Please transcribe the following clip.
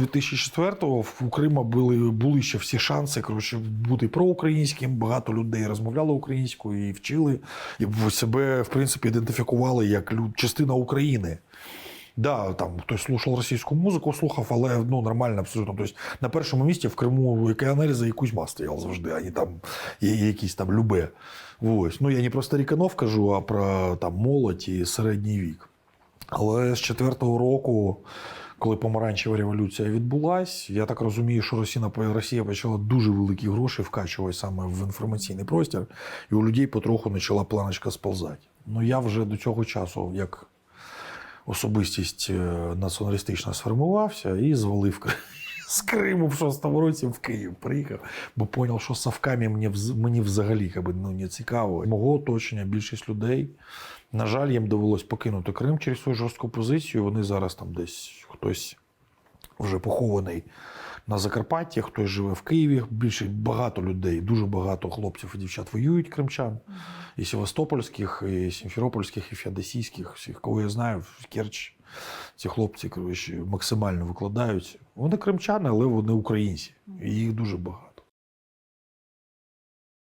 2004-го в Крима були, були ще всі шанси коротше, бути проукраїнським. Багато людей розмовляли українською і вчили, і себе, в принципі, ідентифікували як частина України. Да, там хтось слухав російську музику, слухав, але ну нормально абсолютно. Тобто на першому місці в Криму аналізи і Кузьма стояв завжди, а не там якісь там любе. Ось. Ну я не про старіканов кажу, а про там молодь і середній вік. Але з четвертого року, коли помаранчева революція відбулась, я так розумію, що Росія, Росія почала дуже великі гроші вкачувати саме в інформаційний простір, і у людей потроху почала планочка сползати. Ну я вже до цього часу, як особистість е, націоналістична сформувався і звалив з Криму в шостому році в Київ приїхав, бо зрозумів, що совками мені, мені взагалі якби, ну, не цікаво. Мого оточення більшість людей. На жаль, їм довелось покинути Крим через свою жорстку позицію. Вони зараз там десь хтось вже похований на Закарпатті, хтось живе в Києві. Більше багато людей, дуже багато хлопців і дівчат воюють кримчан. І севастопольських, і сімферопольських, і феодосійських, всіх, кого я знаю, в Керч. Ці хлопці коротше, максимально викладаються. Вони кримчани, але вони українці. І їх дуже багато.